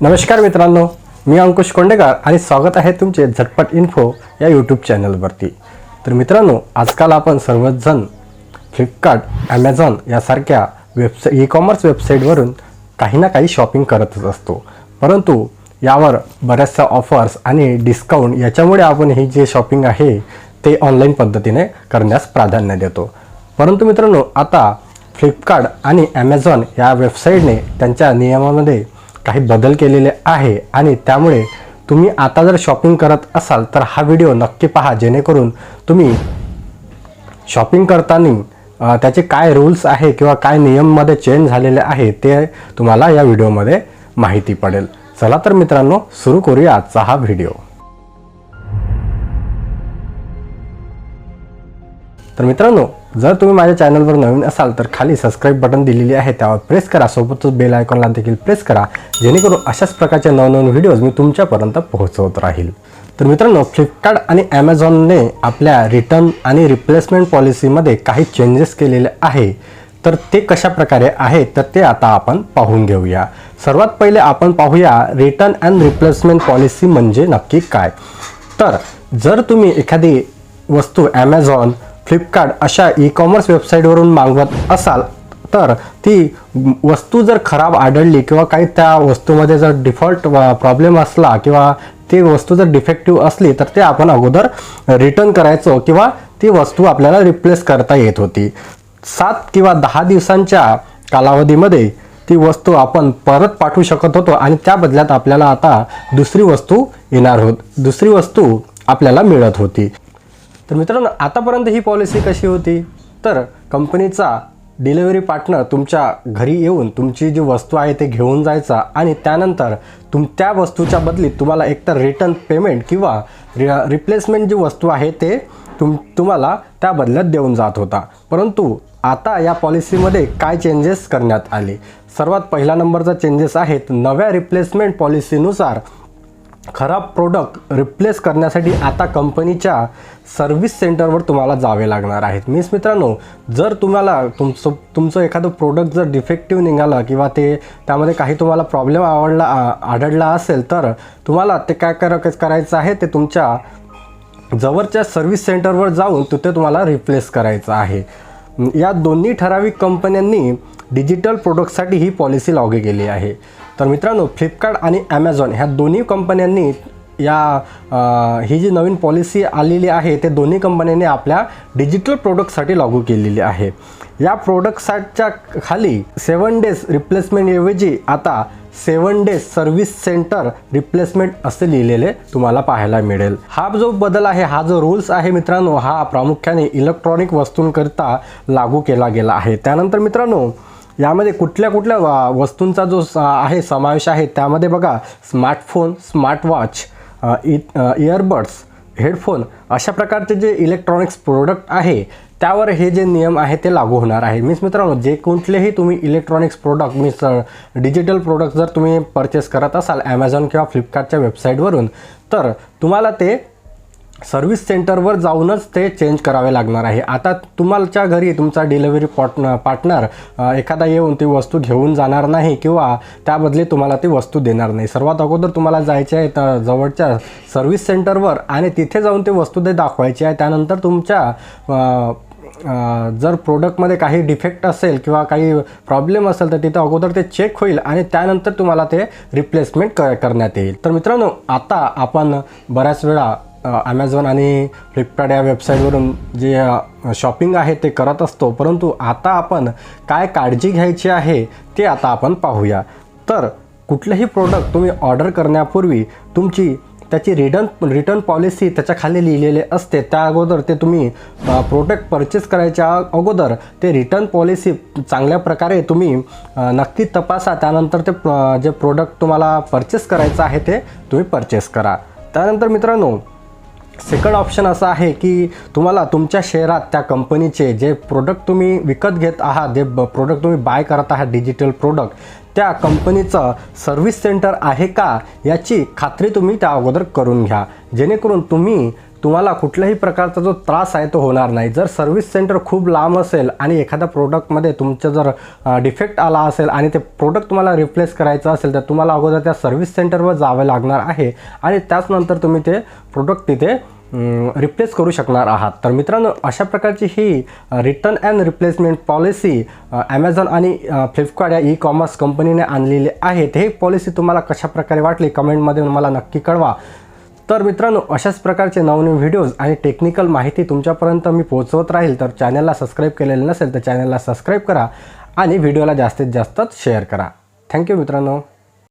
नमस्कार मित्रांनो मी अंकुश कोंडेकर आणि स्वागत आहे तुमचे झटपट इन्फो या यूट्यूब चॅनलवरती तर मित्रांनो आजकाल आपण सर्वजण फ्लिपकार्ट ॲमेझॉन यासारख्या वेबसाई ई कॉमर्स वेबसाईटवरून काही ना काही शॉपिंग करतच असतो. परंतु यावर बऱ्याचशा ऑफर्स आणि डिस्काउंट याच्यामुळे आपण ही जे शॉपिंग आहे ते ऑनलाईन पद्धतीने करण्यास प्राधान्य देतो. परंतु मित्रांनो आता फ्लिपकार्ट आणि ॲमेझॉन या वेबसाईटने त्यांच्या नियमामध्ये काही बदल केलेले आहे आणि त्यामुळे तुम्ही आता जर शॉपिंग करत असाल तर हा व्हिडिओ नक्की पहा. जेणेकरून तुम्ही शॉपिंग करताना त्याचे काय रूल्स आहे किंवा काय नियममध्ये चेंज झालेले आहे ते तुम्हाला या व्हिडिओमध्ये माहिती पडेल. चला तर मित्रांनो सुरू करूया आजचा हा व्हिडिओ तर मित्रांनो जर तुम्ही माझ्या चॅनलवर नवीन असाल तर खाली सबस्क्राईब बटन दिलेली आहे त्यावर प्रेस करा सोबतच बेल आयकॉनला देखील प्रेस करा जेणेकरून अशाच प्रकारचे नवनवीन व्हिडिओज मी तुमच्यापर्यंत पोहोचवत राहील. तर मित्रांनो फ्लिपकार्ट आणि ॲमेझॉनने आपल्या रिटर्न आणि रिप्लेसमेंट पॉलिसीमध्ये काही चेंजेस केलेले आहे. तर ते कशा प्रकारे आहे तर ते आता आपण पाहून घेऊया. सर्वात पहिले आपण पाहूया रिटर्न अँड रिप्लेसमेंट पॉलिसी म्हणजे नक्की काय. तर जर तुम्ही एखादी वस्तू ॲमेझॉन फ्लिपकार्ट अशा ई कॉमर्स वेबसाईटवरून मागवत असाल तर ती वस्तू जर खराब आढळली किंवा काही त्या वस्तूमध्ये जर डिफॉल्ट प्रॉब्लेम असला किंवा ती वस्तू जर डिफेक्टिव्ह असली तर ते आपण अगोदर रिटर्न करायचो किंवा ती वस्तू आपल्याला रिप्लेस करता येत होती. सात किंवा दहा दिवसांच्या कालावधीमध्ये ती वस्तू आपण परत पाठवू शकत होतो आणि त्या बदल्यात आपल्याला आता दुसरी वस्तू येणार होत दुसरी वस्तू आपल्याला मिळत होती. तर मित्रांनो आतापर्यंत ही पॉलिसी कशी होती? तर कंपनीचा डिलिव्हरी पार्टनर तुमच्या घरी येऊन तुमची जी वस्तू आहे ते घेऊन जायचा आणि त्यानंतर तुम त्या वस्तूच्या बदलीत तुम्हाला एकतर रिटर्न पेमेंट किंवा रि रिप्लेसमेंट जी वस्तू आहे ते तुम तुम्हाला त्या बदल्यात देऊन जात होता. परंतु आता या पॉलिसीमध्ये काय चेंजेस करण्यात आले? सर्वात पहिला नंबरचा चेंजेस आहेत नव्या रिप्लेसमेंट पॉलिसीनुसार खराब प्रोडक्ट रिप्लेस करण्यासाठी आता कंपनीच्या सर्व्हिस सेंटरवर तुम्हाला जावे लागणार आहेत. मीस मित्रांनो जर तुम्हाला तुमचं तुमचं एखादं प्रोडक्ट जर डिफेक्टिव्ह निघालं किंवा ते त्यामध्ये काही तुम्हाला प्रॉब्लेम आवडला आ- आढळला असेल तर तुम्हाला ते काय कर करायचं आहे? ते तुमच्या जवळच्या सर्व्हिस सेंटरवर जाऊन तिथे तुम्हाला रिप्लेस करायचं आहे. या दोन्ही ठराविक कंपन्यांनी डिजिटल प्रोडक्टसाठी ही पॉलिसी लागू केली आहे. तर मित्रांनो फ्लिपकार्ट आणि ॲमेझॉन ह्या दोन्ही कंपन्यांनी या ही जी नवीन पॉलिसी आलेली आहे ते दोन्ही कंपन्यांनी आपल्या डिजिटल प्रोडक्टसाठी लागू केलेली आहे. या प्रोडक्टसाठच्या खाली सेवन डेज रिप्लेसमेंटऐवजी आता seven days service center replacement असे लिहिलेले तुम्हाला पाहायला मिळेल. हा जो बदल आहे हा जो रूल्स आहे मित्रांनो हा प्रामुख्याने इलेक्ट्रॉनिक वस्तूंकरिता लागू केला गेला आहे. त्यानंतर मित्रांनो यामध्ये कुठल्या कुठल्या वस्तूंचा जो स- आहे समावेश आहे त्यामध्ये बघा स्मार्टफोन स्मार्टवॉच इयरबड्स हेडफोन अशा प्रकारचे जे इलेक्ट्रॉनिक्स प्रोडक्ट आहे त्यावर हे जे नियम आहे ते लागू होणार आहे. मीन्स मित्रांनो जे कुठलेही तुम्ही electronics product means digital product जर तुम्ही परचेस करत असाल ॲमेझॉन किंवा फ्लिपकार्टच्या वेबसाईटवरून तर तुम्हाला ते सर्व्हिस सेंटरवर जाऊनच ते चेंज करावे लागणार आहे. आता तुम्हालच्या घरी तुमचा डिलिव्हरी पार्टनर पार्टनर एखादा येऊन ती वस्तू घेऊन जाणार नाही किंवा त्याबदली तुम्हाला ती वस्तू देणार नाही. सर्वात अगोदर तुम्हाला जायचे आहे तर जवळच्या सर्व्हिस सेंटरवर आणि तिथे जाऊन ती वस्तू ते दाखवायची आहे. त्यानंतर तुमच्या जर प्रोडक्टमध्ये काही डिफेक्ट असेल किंवा काही प्रॉब्लेम असेल तर तिथं अगोदर ते चेक होईल आणि त्यानंतर तुम्हाला ते रिप्लेसमेंट क करण्यात येईल. तर मित्रांनो आता आपण बऱ्याच वेळा ॲमेझॉन आणि फ्लिपकार्ट या वेबसाईटवरून जे शॉपिंग आहे ते करत असतो. परंतु आता आपण काय काळजी घ्यायची आहे ते आता आपण पाहूया. तर कुठलंही प्रोडक्ट तुम्ही ऑर्डर करण्यापूर्वी तुमची त्याची रिटर्न रिटर्न पॉलिसी त्याच्याखाली लिहिलेले असते. त्या अगोदर ते तुम्ही प्रोडक्ट परचेस करायच्या अगोदर ते रिटर्न पॉलिसी चांगल्या प्रकारे तुम्ही नक्की तपासा. त्यानंतर ते प्र- जे प्रोडक्ट तुम्हाला परचेस करायचं आहे ते तुम्ही परचेस करा. त्यानंतर मित्रांनो सेकंड ऑप्शन असं आहे की तुम्हाला तुमच्या शहरात त्या कंपनीचे जे प्रोडक्ट तुम्ही विकत घेत आहात जे प्रोडक्ट तुम्ही बाय करत आहात डिजिटल प्रोडक्ट त्या कंपनीचं सर्व्हिस सेंटर आहे का? याची खात्री तुम्ही त्या अगोदर करून घ्या. जेणेकरून तुम्ही तुम्हाला कुठल्याही प्रकारचा जो त्रास आहे तो होणार नाही. जर सर्व्हिस सेंटर खूप लांब असेल आणि एखाद्या प्रोडक्टमध्ये तुमचं जर डिफेक्ट आला असेल आणि ते प्रोडक्ट तुम्हाला रिप्लेस करायचं असेल तर तुम्हाला अगोदर त्या सर्व्हिस सेंटरवर जावे लागणार आहे आणि त्याचनंतर तुम्ही ते प्रोडक्ट तिथे रिप्लेस करू शकणार आहात. तर मित्रांनो अशा प्रकारची ही return and replacement policy Amazon आणि फ्लिपकार्ट या ई कॉमर्स कंपनीने आणलेली आहे. हे पॉलिसी तुम्हाला कशा प्रकारे वाटली कमेंटमध्ये मला नक्की कळवा. तर मित्रांनो अशाच प्रकारचे नवनवीन व्हिडिओज आणि टेक्निकल माहिती तुमच्यापर्यंत मी पोहोचवत राहील तर चॅनलला सबस्क्राईब केलेलं नसेल तर चॅनलला सबस्क्राईब करा आणि व्हिडिओला जास्तीत जास्त शेअर करा. थँक्यू मित्रांनो.